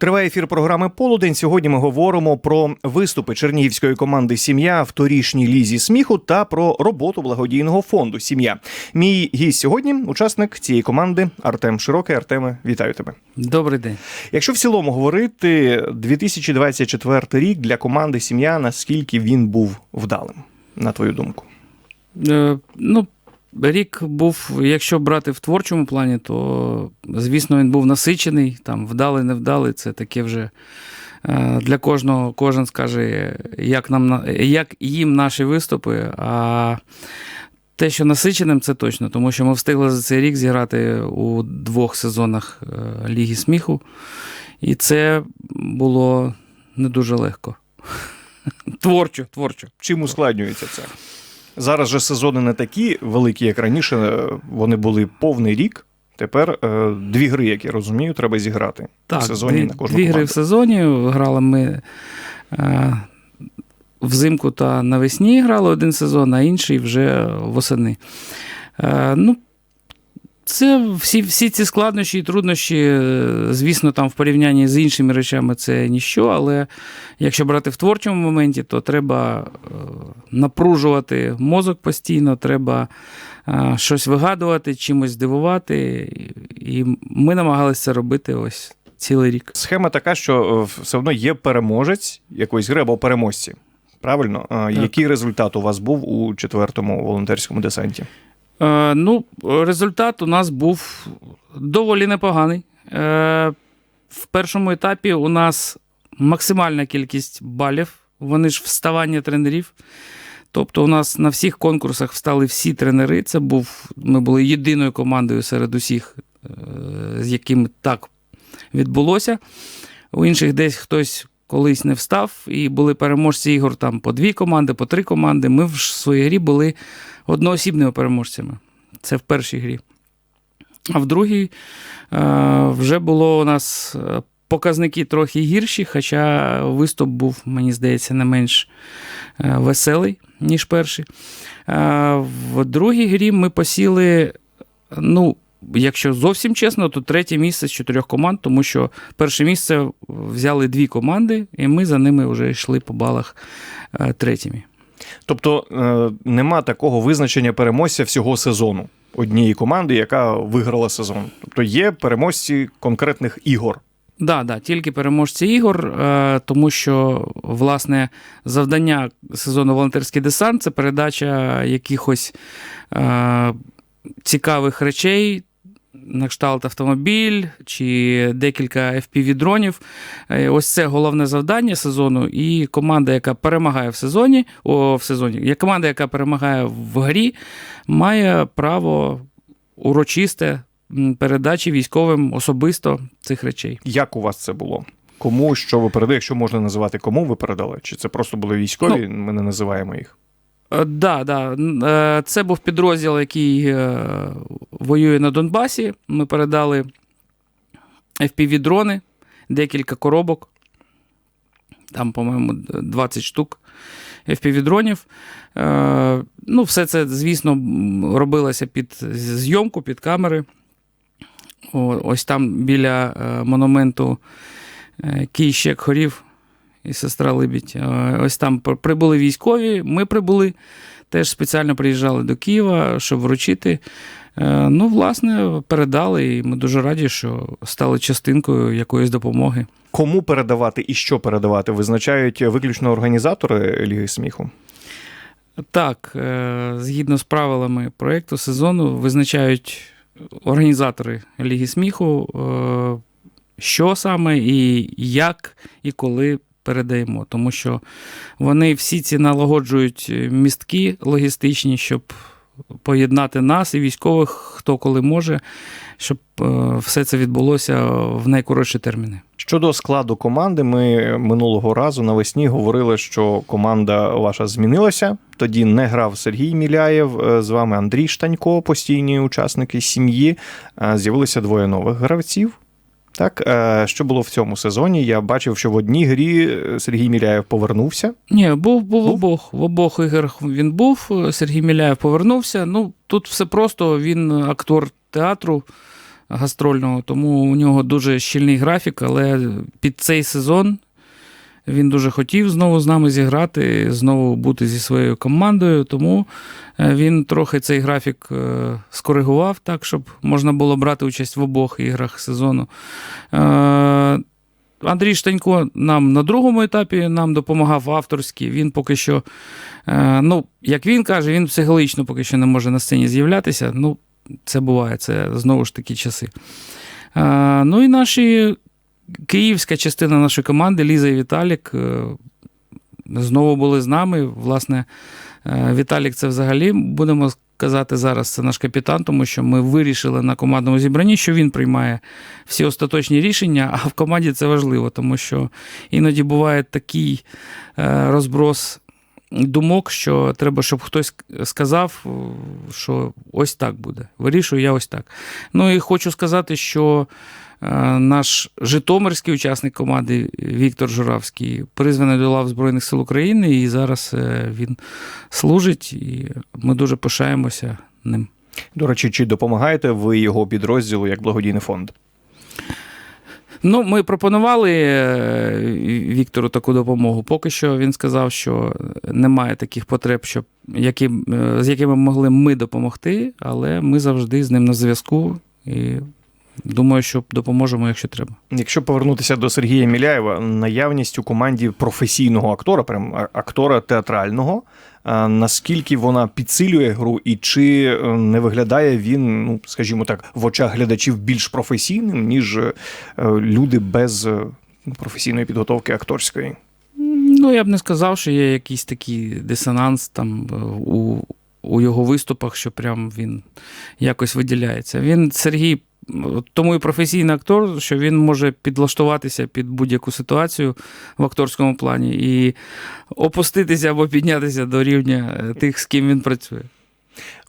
Триває ефір програми Полудень. Сьогодні ми говоримо про виступи чернігівської команди Сім'я в торішній лізі сміху та про роботу благодійного фонду Сім'я. Мій гість сьогодні учасник цієї команди Артем Широкий. Артеме, вітаю тебе. Добрий день. Якщо в цілому говорити, 2024 рік для команди Сім'я, наскільки він був вдалим, на твою думку? Е, ну, рік був, якщо брати в творчому плані, то звісно він був насичений, там вдалий, невдалий. Це таке вже е, для кожного, кожен скаже, як нам на- як їм наші виступи. А те, що насиченим, це точно, тому що ми встигли за цей рік зіграти у двох сезонах е, Ліги сміху, і це було не дуже легко. Творчо, творчо. Чим ускладнюється це? Зараз же сезони не такі великі, як раніше. е, Вони були повний рік. Тепер е, дві гри, як я розумію, треба зіграти Так, в сезоні дві, на кожну дві гри в сезоні. Грали ми е, взимку та навесні грали один сезон, а інший вже восени. Е, ну, це всі, всі ці складнощі і труднощі, е, звісно, там в порівнянні з іншими речами це ніщо, але якщо брати в творчому моменті, то треба е, напружувати мозок постійно, треба е, щось вигадувати, чимось здивувати. І ми намагалися це робити ось цілий рік. Схема така, що все одно є переможець якоїсь гри або переможці. Правильно? Е, Який результат у вас був у четвертому волонтерському десанті? Е, ну, результат у нас був доволі непоганий. Е, в першому етапі у нас максимальна кількість балів. Вони ж вставання тренерів. Тобто, у нас на всіх конкурсах встали всі тренери. Це був, ми були єдиною командою серед усіх, е, з якими так відбулося. У інших десь хтось колись не встав, і були переможці ігор там по дві команди, по три команди. Ми в своїй грі були одноосібними переможцями. Це в першій грі. А в другій е, вже було у нас е, показники трохи гірші, хоча виступ був, мені здається, не менш е, веселий, ніж перший. В другій грі ми посіли, ну, якщо зовсім чесно, то третє місце з чотирьох команд, тому що перше місце взяли дві команди, і ми за ними вже йшли по балах третіми. Тобто е, нема такого визначення переможця всього сезону однієї команди, яка виграла сезон. Тобто є переможці конкретних ігор. Да, да, тільки переможці ігор, е, тому що власне завдання сезону волонтерський десант це передача якихось е, цікавих речей. На кшталт автомобіль чи декілька FPV-дронів. Е, Ось це головне завдання сезону. І команда, яка перемагає в сезоні, о, в сезоні, є команда, яка перемагає в грі, має право урочисте передачі військовим особисто цих речей. Як у вас це було? Кому що ви передали, якщо можна називати, кому ви передали? Чи це просто були військові? Ми не називаємо їх. Е, Да, да. Е, Це був підрозділ, який е, воює на Донбасі. Ми передали FPV-дрони, декілька коробок. Там, по-моєму, 20 штук FPV-дронів. Е, Ну, все це, звісно, робилося під зйомку, під камери. Ось там біля монументу Кій Щек Хорів і сестра Либідь. Е, Ось там прибули військові. Ми прибули, теж спеціально приїжджали до Києва, щоб вручити. Е, Ну, власне, передали, і ми дуже раді, що стали частинкою якоїсь допомоги. Кому передавати і що передавати, визначають виключно організатори Ліги сміху. Так, е, згідно з правилами проєкту сезону, визначають організатори Ліги сміху, що саме і як і коли передаємо. Тому що вони всі ці налагоджують містки логістичні, щоб поєднати нас і військових, хто коли може, щоб е, все це відбулося в найкоротші терміни. Щодо складу команди, ми минулого разу навесні говорили, що команда ваша змінилася. Тоді не грав Сергій Міляєв, е, з вами Андрій Штанько, постійні учасники сім'ї. Е, З'явилося двоє нових гравців. Так, е, що було в цьому сезоні? Я бачив, що в одній грі е, Сергій Міляєв повернувся. Ні, був, був, Був? обох. В обох іграх він був. Сергій Міляєв повернувся. Ну, тут все просто. Він актор театру, гастрольного, тому у нього дуже щільний графік, але під цей сезон він дуже хотів знову з нами зіграти, знову бути зі своєю командою. Тому е, він трохи цей графік е, скоригував так, щоб можна було брати участь в обох іграх сезону. Е, Андрій Штанько нам на другому етапі нам допомагав авторськи. Він поки що, ну, як він каже, він психологічно поки що не може на сцені з'являтися. Ну, це буває, це знову ж такі часи. Ну і наші київська частина нашої команди, Ліза і Віталік, е, знову були з нами. Власне, е, Віталік це взагалі будемо казати зараз, це наш капітан, тому що ми вирішили на командному зібранні, що він приймає всі остаточні рішення, а в команді це важливо, тому що іноді буває такий е, розброс думок, що треба, щоб хтось сказав, що ось так буде. Вирішую я ось так. Ну і хочу сказати, що наш Житомирський учасник команди Віктор Журавський призваний до лав Збройних сил України, і зараз е, він служить, і ми дуже пишаємося ним. До речі, чи допомагаєте ви його підрозділу як благодійний фонд? Ну, ми пропонували е, Віктору таку допомогу. Поки що він сказав, що немає таких потреб, щоб, які, е, з якими могли ми допомогти, але ми завжди з ним на зв'язку і думаю, що допоможемо, якщо треба. Якщо повернутися до Сергія Міляєва, наявність у команді професійного актора, прям актора театрального, наскільки вона підсилює гру, і чи е, не виглядає він, ну скажімо так, в очах глядачів більш професійним, ніж е, люди без е, професійної підготовки акторської? Ну, я б не сказав, що є якийсь такий дисонанс там у, у його виступах, що прям він якось виділяється. Він Сергій. Тому і професійний актор, що він може підлаштуватися під будь-яку ситуацію в акторському плані і опуститися або піднятися до рівня е, тих, з ким він працює.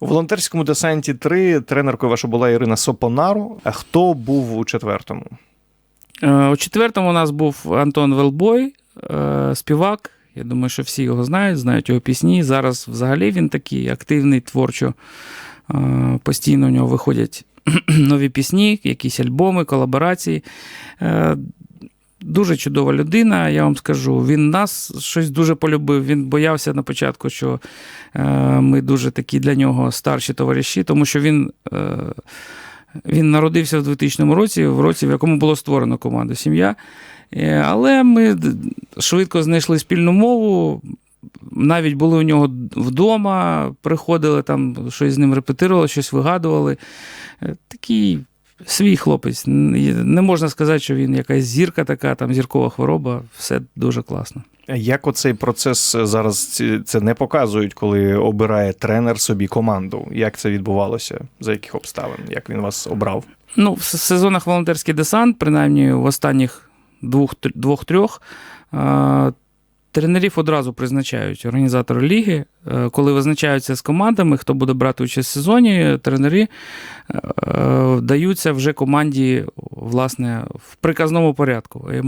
У волонтерському десанті 3 тренеркою ваша була Ірина Сопонару. А хто був у четвертому? Е, У четвертому у нас був Антон Велбой, е, співак. Я думаю, що всі його знають, знають його пісні. Зараз взагалі він такий активний творчо. Постійно у нього виходять нові пісні, якісь альбоми, колаборації. Е, Дуже чудова людина, я вам скажу. Він нас щось дуже полюбив. Він боявся на початку, що е, ми дуже такі для нього старші товариші, тому що він. Е, він народився в 2000 році, в році, в якому було створено команду Сім'я. Але ми швидко знайшли спільну мову. Навіть були у нього вдома, приходили там, щось з ним репетирували, щось вигадували. Е, Такий свій хлопець. Не можна сказати, що він якась зірка така, там зіркова хвороба. Все дуже класно. Як оцей процес зараз це не показують, коли обирає тренер собі команду? Як це відбувалося? За яких обставин? Як він вас обрав? Ну, в сезонах волонтерський десант, принаймні в останніх двох- двох-трьох, е, тренерів одразу призначають організатори ліги. Е, Коли визначаються з командами, хто буде брати участь в сезоні, тренери е, даються вже команді власне, в приказному порядку. І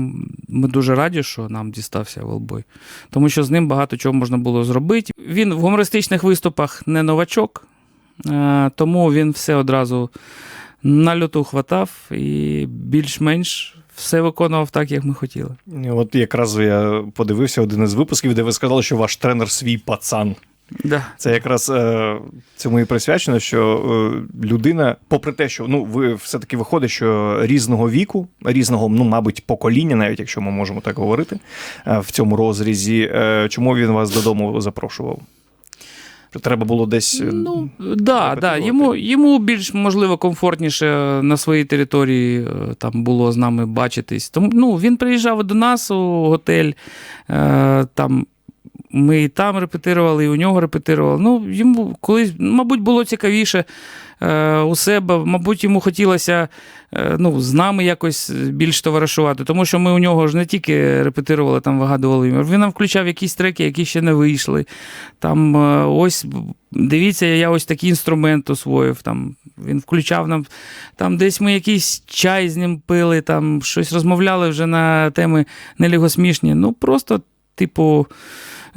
ми дуже раді, що нам дістався Велбой, тому що з ним багато чого можна було зробити. Він в гумористичних виступах не новачок, е, тому він все одразу на льоту хватав і більш-менш все виконував так, як ми хотіли. От якраз я подивився один із випусків, де ви сказали, що ваш тренер свій пацан. Да. Це якраз е, цьому і присвячено, що е, людина, попри те, що ну ви все-таки виходить, що різного віку, різного, ну мабуть, покоління, навіть якщо ми можемо так говорити, е, в цьому розрізі, чому він вас додому запрошував? Треба було десь. е, Ну, да, да. Йому, йому більш можливо комфортніше на своїй території е, там було з нами бачитись. Тому ну, він приїжджав до нас у готель. Е, там ми і там репетирували, і у нього репетирували. Ну, йому колись, мабуть, було цікавіше е, у себе. Мабуть, йому хотілося е, ну, з нами якось більш товаришувати, тому що ми у нього ж не тільки репетирували, там вигадували. Він нам включав якісь треки, які ще не вийшли. Там е, ось дивіться, я ось такий інструмент освоїв. Там він включав нам. Там десь ми якийсь чай з ним пили, там щось розмовляли вже на теми нелігосмішні. Ну просто, типу,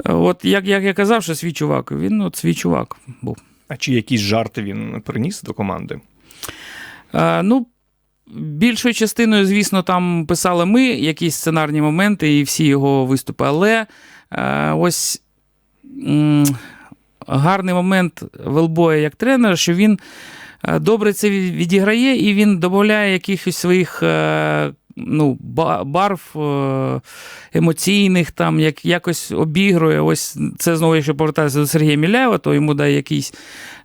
от як, як я казав, що свій чувак, він от свій чувак був. А чи якісь жарти він приніс до команди? Е, ну, більшою частиною, звісно, там писали ми якісь сценарні моменти і всі його виступи. Але е, ось м, гарний момент Велбоя як тренера, що він е, добре це відіграє і він додає якихось своїх. е, Ну, барв е, емоційних, там як, якось обігрує. Ось це знову, якщо повертатися до Сергія Міляєва, то йому дає якийсь,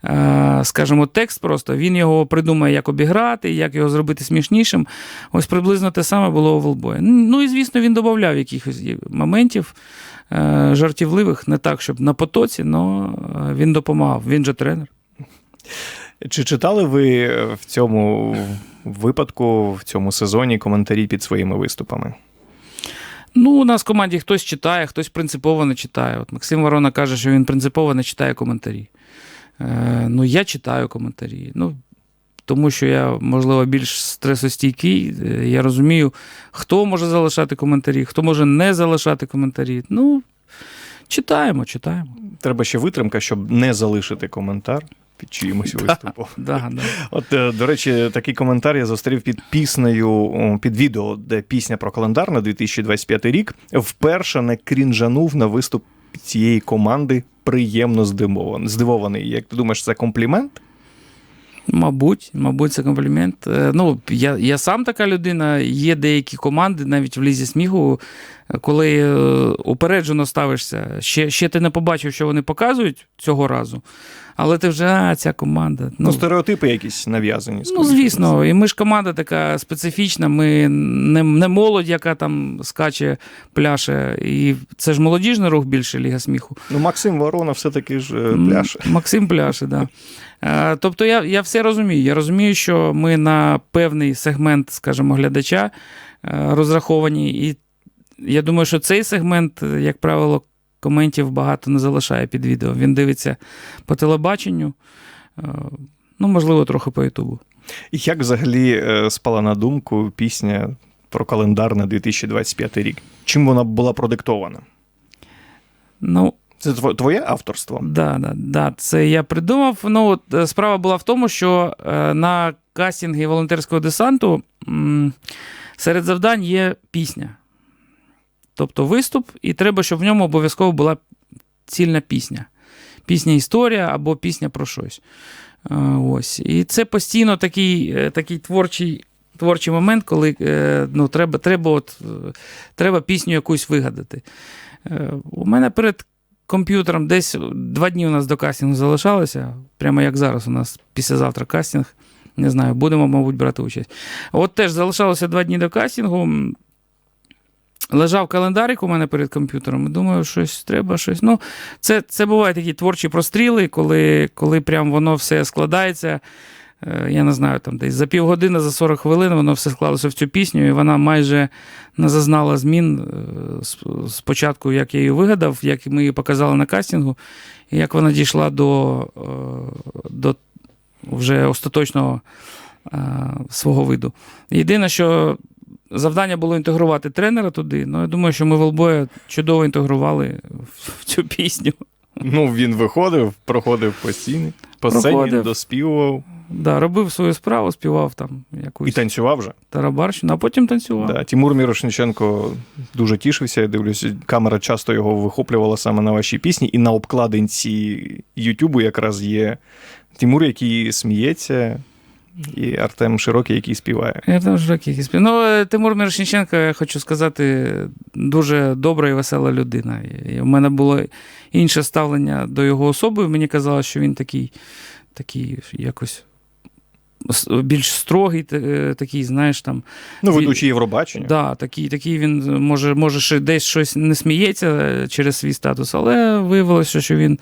е, скажімо, текст просто. Він його придумає, як обіграти, як його зробити смішнішим. Ось приблизно те саме було у Волбоя. Ну і звісно, він додавав якихось моментів е, жартівливих, не так, щоб на потоці, але він допомагав. Він же тренер. Чи читали ви в цьому випадку, в цьому сезоні коментарі під своїми виступами? Ну, у нас в команді хтось читає, хтось принципово не читає. От Максим Ворона каже, що він принципово не читає коментарі. Е, ну, я читаю коментарі. Ну, тому що я, можливо, більш стресостійкий. Е, Я розумію, хто може залишати коментарі, хто може не залишати коментарі. Ну, читаємо, читаємо. Треба ще витримка, щоб не залишити коментар під чиїмось виступом. Да, да. От, е, до речі, такий коментар я зустрів під піснею, під відео, де пісня про календар на 2025 рік. Вперше не крінжанув на виступ цієї команди приємно здивований. Як ти думаєш, це комплімент? Мабуть, мабуть, це комплімент. Е, Ну, я, я сам така людина. Є деякі команди, навіть в лізі сміху, коли е, упереджено ставишся. Ще, ще ти не побачив, що вони показують цього разу, але ти вже а, ця команда. Ну, Ну, стереотипи якісь нав'язані. ну звісно, і ми ж команда така специфічна. Ми не, не молодь, яка там скаче, пляше. І це ж молодіжний рух більше Ліга сміху. Ну, Максим Ворона все-таки ж е, пляше. Максим пляше, так. Да. Тобто я, я все розумію. Я розумію, що ми на певний сегмент, скажімо, глядача е, розраховані. І я думаю, що цей сегмент, як правило, коментів багато не залишає під відео. Він дивиться по телебаченню, е, ну, можливо, трохи по Ютубу. І як взагалі е, спала на думку пісня про календар на 2025 рік? Чим вона була продиктована? Ну, Це твоє авторство? Да, да, да, це я придумав. Ну, от, е, справа була в тому, що на кастингі волонтерського десанту серед завдань є пісня. Тобто виступ, і треба, щоб в ньому обов'язково була цільна пісня. Пісня історія або пісня про щось. Е, ось. І це постійно такий, е, такий творчий. Творчий момент, коли е, ну, треба, треба, от, треба пісню якусь вигадати. У мене перед комп'ютером десь два дні у нас до кастингу залишалося, прямо як зараз у нас післязавтра кастинг. Не знаю, будемо, мабуть, брати участь. От теж залишалося два дні до кастингу. Лежав календарик у мене перед комп'ютером. і Думаю, щось треба, щось. Ну, це, це бувають такі творчі простріли, коли, коли прям воно все складається. Е, Я не знаю, там десь за півгодини, за 40 хвилин воно все склалося в цю пісню, і вона майже не зазнала змін е, спочатку, як я її вигадав, як ми її показали на кастингу, і як вона дійшла до, е, до вже остаточного свого виду. Єдине, що завдання було інтегрувати тренера туди. Ну, я думаю, що ми Велбоя чудово інтегрували в- в цю пісню. Ну, він виходив, проходив постійно, по сцені доспівував Да, робив свою справу, співав там якусь. і танцював вже. тарабарщину, а потім танцював. Да. Тимур Мірошниченко дуже тішився. Я дивлюся, камера часто його вихоплювала саме на вашій пісні, і на обкладинці Ютубу якраз є Тимур, який сміється, і Артем Широкий, який співає. Я там ж якийсь. Ну, е, Тимур Мірошниченко, я хочу сказати, дуже добра і весела людина. І в мене було інше ставлення до його особи. Мені казалось, що він такий, такий якось більш строгий, е, такий, знаєш, там. Ну, ведучий Євробачення. Да, такий, такий він може, може ще десь щось не сміється е, через свій статус, але виявилося, що він,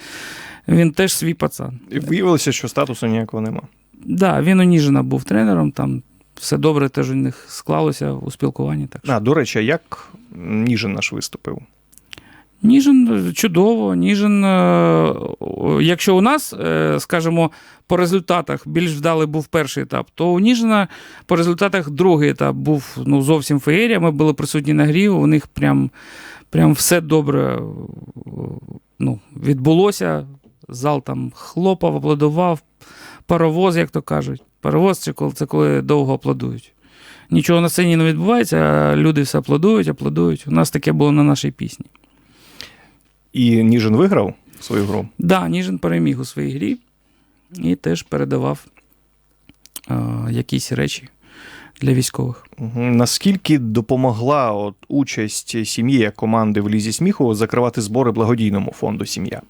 він теж свій пацан. І виявилося, що статусу ніякого нема. Да, він у Ніжина був тренером, там все добре теж у них склалося у спілкуванні. Так що. А, до речі, а як Ніжин наш виступив? Ніжин чудово. Ніжин, е, якщо у нас, е, скажімо, по результатах більш вдалий був перший етап, то у Ніжина по результатах другий етап був ну, зовсім феєрія. Ми були присутні на грі, у них прям, прям все добре е, ну, відбулося. Зал там хлопав, аплодував, паровоз, як то кажуть. Паровоз це коли, це коли довго аплодують. нічого на сцені не відбувається, а люди все аплодують, аплодують. У нас таке було на нашій пісні. І Ніжин виграв свою гру. Да, Ніжин переміг у своїй грі і теж передавав е, якісь речі для військових. Наскільки допомогла от, участь сім'ї як команди в Лізі сміху закривати збори благодійному фонду Сім'я?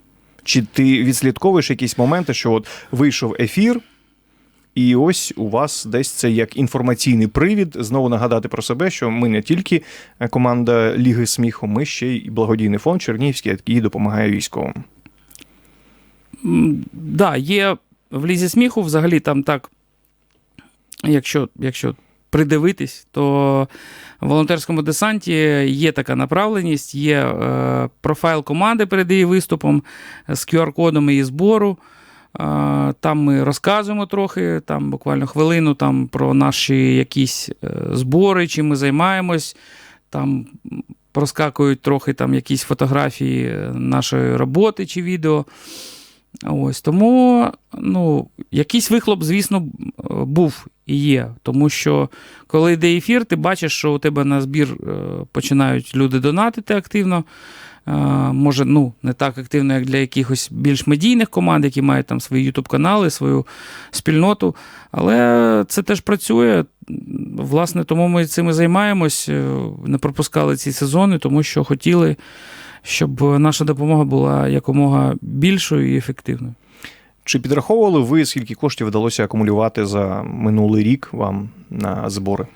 Чи ти відслідковуєш якісь моменти, що от вийшов ефір, і ось у вас десь це як інформаційний привід знову нагадати про себе, що ми не тільки е, команда Ліги сміху, ми ще й благодійний фонд Чернігівський, який допомагає військовим. Да, є в лізі сміху, взагалі там так, якщо, якщо придивитись, то в волонтерському десанті є така направленість, є е, профайл команди перед її виступом з QR-кодом її збору. Е, Там ми розказуємо трохи, там буквально хвилину там, про наші якісь е, збори, чим ми займаємось. Там проскакують трохи там якісь фотографії нашої роботи чи відео. Ось тому ну, якийсь вихлоп, звісно, був є. Тому що коли йде ефір, ти бачиш, що у тебе на збір е, починають люди донатити активно. Е, Може, ну, не так активно, як для якихось більш медійних команд, які мають там свої ютуб-канали, свою спільноту. Але це теж працює. Власне, тому ми цим і займаємось. Е, Не пропускали ці сезони, тому що хотіли, щоб наша допомога була якомога більшою і ефективною. Чи підраховували ви, скільки коштів вдалося акумулювати за минулий рік вам на збори?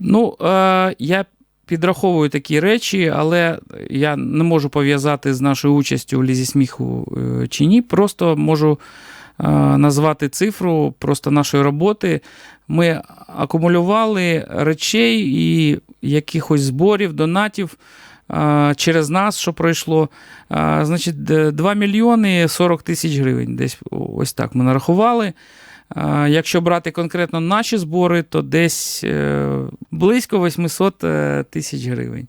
Ну, е, я підраховую такі речі, але я не можу пов'язати з нашою участю у лізі сміху е, чи ні. Просто можу е, назвати цифру просто нашої роботи. Ми акумулювали речей і якихось зборів, донатів. Через нас, що пройшло, значить, 2 мільйони 40 тисяч гривень. Десь ось так ми нарахували. Якщо брати конкретно наші збори, то десь е, близько 800 е, тисяч гривень.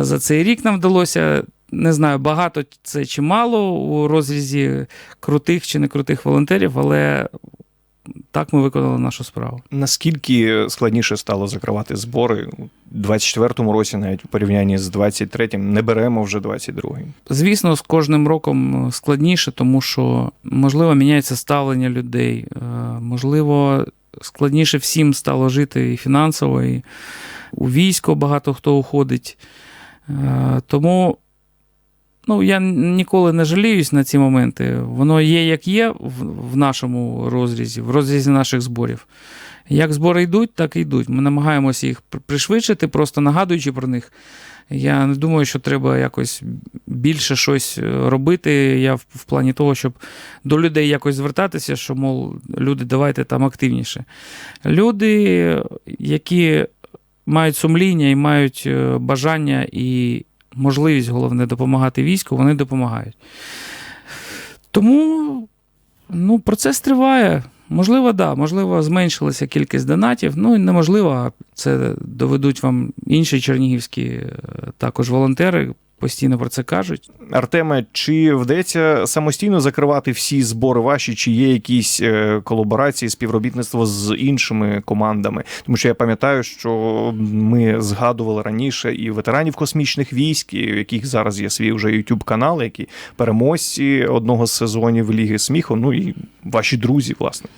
За цей рік нам вдалося, не знаю, багато це чи мало у розрізі крутих чи не крутих волонтерів, але так ми виконали нашу справу. Наскільки складніше стало закривати збори у 24-му році, навіть у порівнянні з 23-м, не беремо вже 22-й. Звісно, з кожним роком складніше, тому що, можливо, міняється ставлення людей, е, можливо, складніше всім стало жити і фінансово, і у військо багато хто уходить. Е, Тому ну, я ніколи не жаліюсь на ці моменти. Воно є, як є в, нашому розрізі, в розрізі наших зборів. Як збори йдуть, так і йдуть. Ми намагаємося їх пришвидшити, просто нагадуючи про них. Я не думаю, що треба якось більше щось е, робити. Я в, в плані того, щоб до людей якось звертатися, що, мов, люди, давайте там активніше. Люди, які мають сумління і мають е, бажання і можливість, головне, допомагати війську, вони допомагають. Тому ну, процес триває. Можливо, да, можливо, зменшилася кількість донатів. Ну і неможливо, це доведуть вам інші чернігівські е, також волонтери, постійно про це кажуть. Артеме, чи вдається самостійно закривати всі збори ваші, чи є якісь е, колаборації, співробітництво з іншими командами? Тому що я пам'ятаю, що ми згадували раніше і ветеранів космічних військ, і в яких зараз є свій вже youtube канал, які переможці одного з сезонів Ліги сміху. Ну і ваші друзі, власне.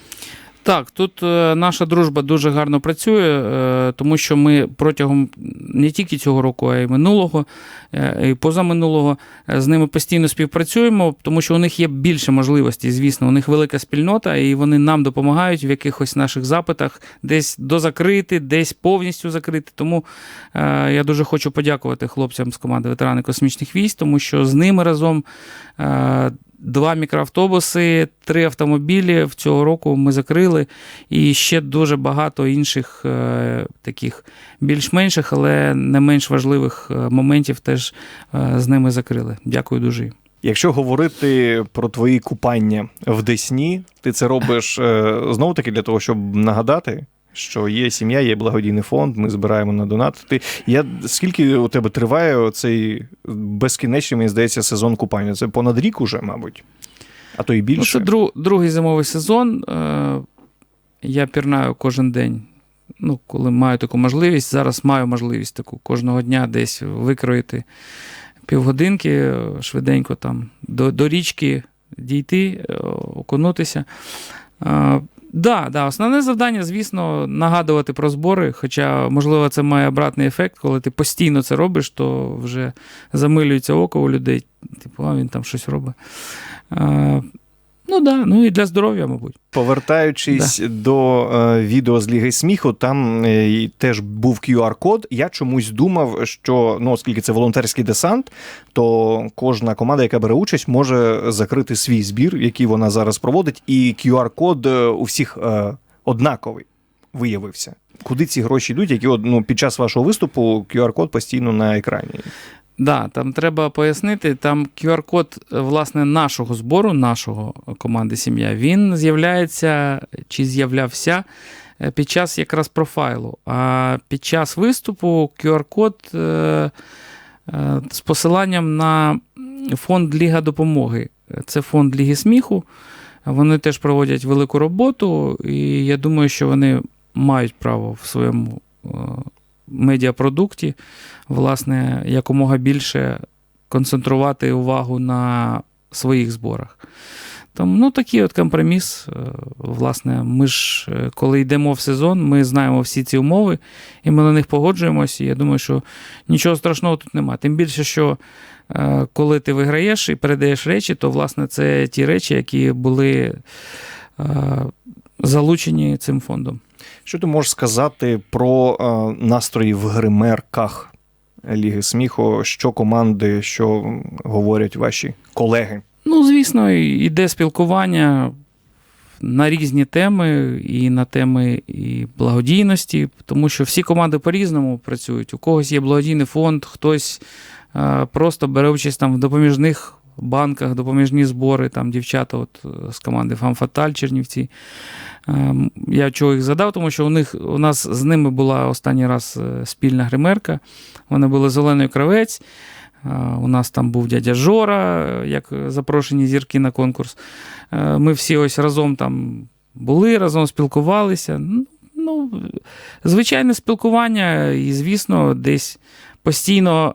Так, тут е, наша дружба дуже гарно працює, е, тому що ми протягом не тільки цього року, а й минулого, е, і позаминулого з ними постійно співпрацюємо, тому що у них є більше можливостей, звісно, у них велика спільнота, і вони нам допомагають в якихось наших запитах десь дозакрити, десь повністю закрити. Тому я дуже хочу подякувати хлопцям з команди ветерани космічних військ, тому що з ними разом. Два мікроавтобуси, три автомобілі в цього року ми закрили, і ще дуже багато інших е, таких більш-менших, але не менш важливих е, моментів теж е, з ними закрили. Дякую дуже. Якщо говорити про твої купання в Десні, ти це робиш знову таки для того, щоб нагадати, що є сім'я, є благодійний фонд, ми збираємо на донат. Ти я скільки у тебе триває цей безкінечний, мені здається, сезон купання? Це понад рік уже, мабуть. А то і Ну, більше. це дру, другий зимовий сезон. Е, я пірнаю кожен день ну, коли маю таку можливість, зараз маю можливість таку кожного дня десь викроїти півгодинки, е, швиденько там до, до річки дійти, е, окунутися. Е, Да, да, основне завдання, звісно, нагадувати про збори. Хоча, можливо, це має обратний ефект, коли ти постійно це робиш, то вже замилюється око у людей. Типу, а він там щось робить. Ну да, ну і для здоров'я, мабуть. Повертаючись до е, відео з Ліги сміху, там е, теж був QR-код. Я чомусь думав, що ну, оскільки це волонтерський десант, то кожна команда, яка бере участь, може закрити свій збір, який вона зараз проводить, і QR-код е, у всіх е, однаковий виявився. Куди ці гроші йдуть, які ну, під час вашого виступу QR-код постійно на екрані. Да, там треба пояснити, там QR-код е, власне нашого збору, нашого команди сім'я, він з'являється чи з'являвся е, під час якраз профайлу. А під час виступу QR-код е, е, з посиланням на фонд Ліга допомоги. Це фонд Ліги сміху. Вони теж проводять велику роботу, і я думаю, що вони мають право в своєму е, медіапродукті, власне, якомога більше концентрувати увагу на своїх зборах. Тому ну, такий от компроміс. Е, Власне, ми ж, е, коли йдемо в сезон, ми знаємо всі ці умови, і ми на них погоджуємося. І я думаю, що нічого страшного тут немає. Тим більше, що е, коли ти виграєш і передаєш речі, то власне це ті речі, які були залучені цим фондом. Що ти можеш сказати про е, настрої в гримерках Ліги сміху? Що команди, що говорять ваші колеги? Ну, звісно, йде спілкування на різні теми, і на теми і благодійності, тому що всі команди по-різному працюють. У когось є благодійний фонд, хтось е, просто бере участь там в допоміжних банках, допоміжні збори, там дівчата от, е, з команди Фамфаталь Чернівці. Е, Я чого їх задав, тому що у них у нас з ними була останній раз е, спільна гримерка. Вони були зелений кравець. Е, У нас там був дядя Жора, як запрошені зірки на конкурс. Ми всі ось разом там були, разом спілкувалися. Ну, звичайне спілкування, і, звісно, десь постійно,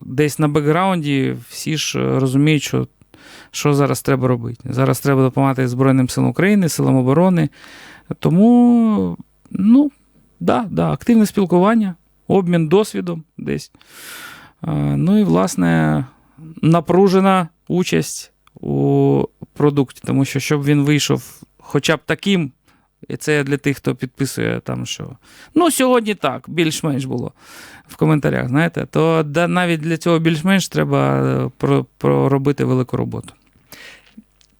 десь на бекграунді всі ж розуміють, що, що зараз треба робити. Зараз треба допомагати Збройним силам України, силам оборони. Тому, ну, да, да, активне спілкування, обмін досвідом десь. Е, Ну і, власне, напружена участь у продукті, тому що щоб він вийшов хоча б таким, і це для тих, хто підписує там, що ну, сьогодні так, більш-менш було в коментарях, знаєте, то да, навіть для цього більш-менш треба е, проробити велику роботу.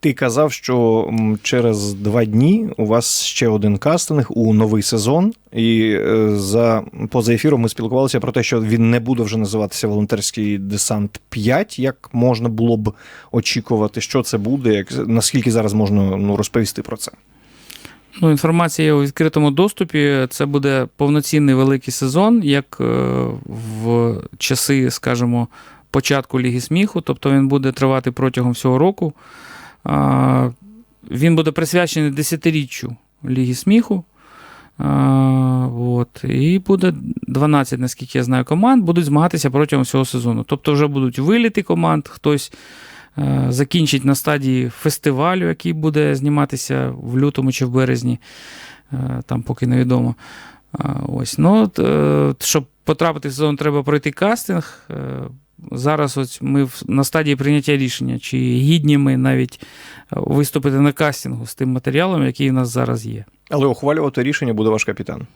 Ти казав, що через два дні у вас ще один кастинг у новий сезон, і е, за поза ефіром ми спілкувалися про те, що він не буде вже називатися волонтерський десант 5, як можна було б очікувати, що це буде, як наскільки зараз можна ну, розповісти про це. Ну, інформація у відкритому доступі. Це буде повноцінний великий сезон, як е, в часи, скажімо, початку Ліги сміху, тобто він буде тривати протягом всього року. Він буде присвячений десятиріччю Ліги сміху. От, і буде 12, наскільки я знаю, команд, будуть змагатися протягом всього сезону. Тобто вже будуть виліти команд, хтось закінчить на стадії фестивалю, який буде зніматися в лютому чи в березні, е, там поки невідомо. А, Ось. Ну, е, щоб потрапити в сезон, треба пройти кастинг. Е, Зараз ось ми на стадії прийняття рішення, чи гідні ми навіть е, виступити на кастингу з тим матеріалом, який у нас зараз є. Але ухвалювати рішення буде ваш капітан.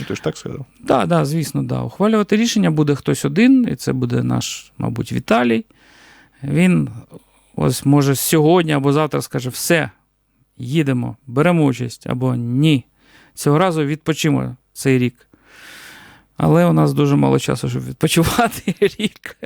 Ну, Ти ж так сказав? Так, да, звісно, да. Ухвалювати рішення буде хтось один, і це буде наш, мабуть, Віталій. Він ось може сьогодні або завтра скаже: все, їдемо, беремо участь, або ні. Цього разу відпочимо цей рік. Але у нас дуже мало часу, щоб відпочивати рік.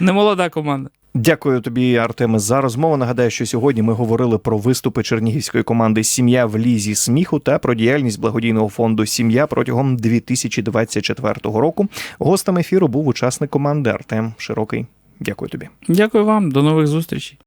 Немолода команда. Дякую тобі, Артеме, за розмову. Нагадаю, що сьогодні ми говорили про виступи чернігівської команди Сім'я в лізі сміху та про діяльність благодійного фонду Сім'я протягом 2024 року. Гостем ефіру був учасник команди Артем Широкий. Дякую тобі. Дякую вам, до нових зустрічей.